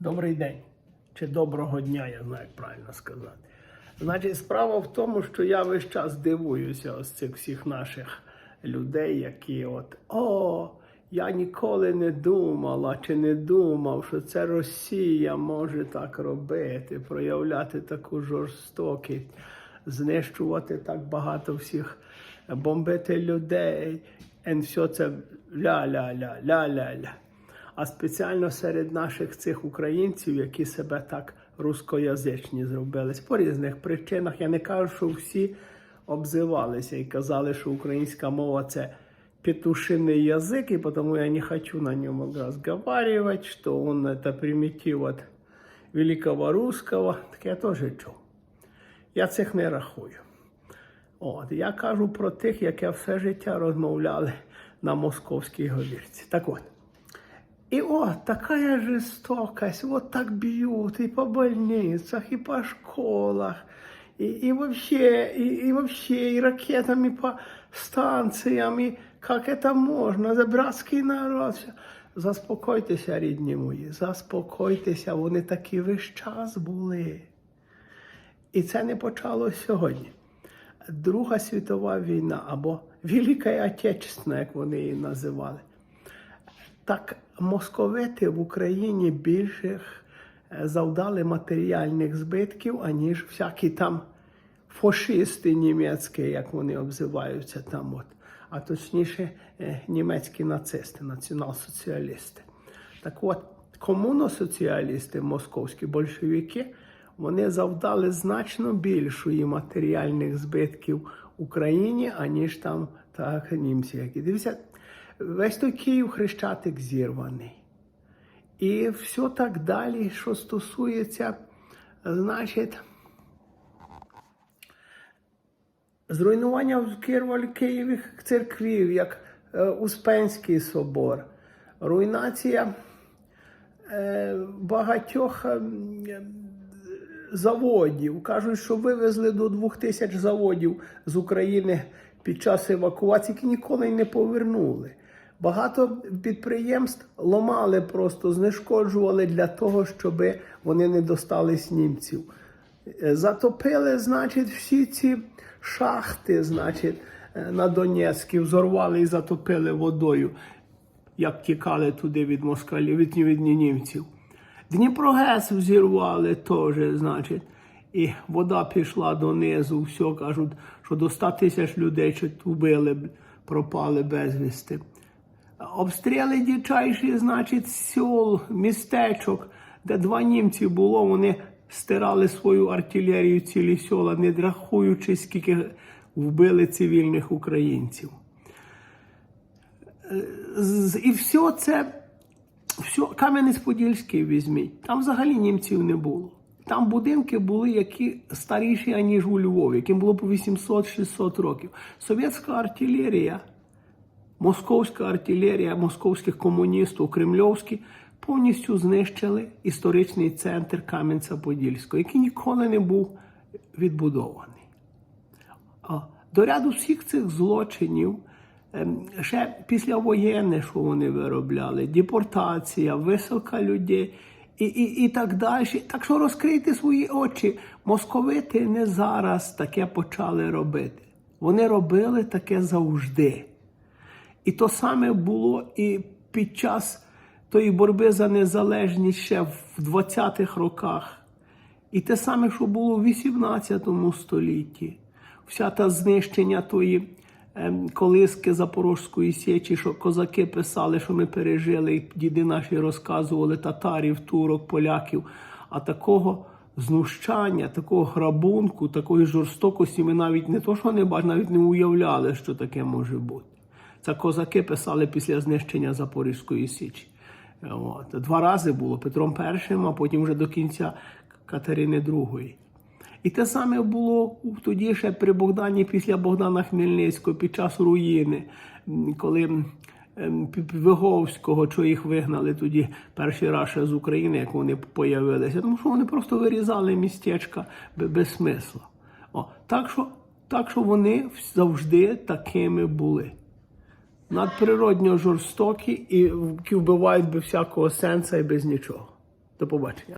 Добрий день чи доброго дня, я знаю, як правильно сказати. Значить, справа в тому, що я весь час дивуюся ось цих всіх наших людей, які от о, я ніколи не думала чи не думав, що це Росія може так робити, проявляти таку жорстокість, знищувати так багато всіх, бомбити людей. І все це ля-ля-ля, ля-ля-ля а спеціально серед наших цих українців, які себе так рускоязичні зробили по різних причинах. Я не кажу, що всі обзивалися і казали, що українська мова це петушиный язык, и потому я не хочу на нем разговаривать, что он это примитив от великого русского. Так я теж чув. Я цих не рахую. От, я кажу про тих, які все життя розмовляли на московській говірці. Так от. И вот такая жестокость, вот так бьют и по больницах, и по школах, и, и вообще, и, и вообще, и ракетами по станциям, и как это можно, за братський народ. Заспокойтеся, рідні мої, заспокойтеся, вони такі весь час були. І це не почалося сьогодні. Друга світова війна або Велика Отечественна, як вони її називали. Так московити в Україні більше е, завдали матеріальних збитків, аніж всякі там фашисти німецькі, як вони обзиваються там, от, а точніше е, німецькі нацисти, націонал-соціалісти. Так от, комуносоціалісти, московські большевики, вони завдали значно більшої матеріальних збитків Україні, аніж там так німці. Дивіться, весь той Київ хрещатик зірваний. І все так далі, що стосується, значить, зруйнування в Києві церквів, як е, Успенський собор, руйнація е, багатьох е, заводів. Кажуть, що вивезли до двох тисяч заводів з України під час евакуації, які ніколи не повернули. Багато підприємств ломали просто, знешкоджували для того, щоб вони не достались німців. Е, Затопили, значить, всі ці шахти, значить, е, на Донецькій, взорвали і затопили водою, як тікали туди від москалів, від, від німців. Дніпрогес взірвали теж, значить, і вода пішла донизу, все кажуть, що до 100 тисяч людей вбили, пропали безвісти. Обстріли дичайші, значить, сіл, містечок, де два німці було, вони стирали свою артилерію цілі села, не рахуючи, скільки вбили цивільних українців. І все це, все, Кам'янець-Подільський візьміть. Там взагалі німців не було. Там будинки були які старіші, аніж у Львові, яким було по 800-600 років. Совєтська артилерія, московська артилерія московських комуністів, кремльовські, повністю знищили історичний центр Кам'янця-Подільського, який ніколи не був відбудований. До ряду всіх цих злочинів, ем, ще післявоєнне, що вони виробляли, депортація, висилка людей і, і, і так далі. Так що розкрийте свої очі. Московити не зараз таке почали робити. Вони робили таке завжди. І то саме було і під час тої боротьби за незалежність ще в 20-х роках. І те саме, що було в 18 столітті. Вся та знищення тої ем, колиски Запорозької сечі, що козаки писали, що ми пережили, і діди наші розказували татарів, турок, поляків. А такого знущання, такого грабунку, такої жорстокості ми навіть не то, що не бачили, навіть не уявляли, що таке може бути. Це козаки писали після знищення Запорізької Січі. От. Два рази було Петром І, а потім вже до кінця Катерини II. І те саме було тоді ще при Богдані після Богдана Хмельницького під час руїни, коли Виговського, що їх вигнали тоді перший раз ще з України, як вони появилися. Тому що вони просто вирізали містечка без смисла. О, так, що, так що вони завжди такими були надприродньо жорстокі і які вбивають без всякого сенсу і без нічого. До побачення.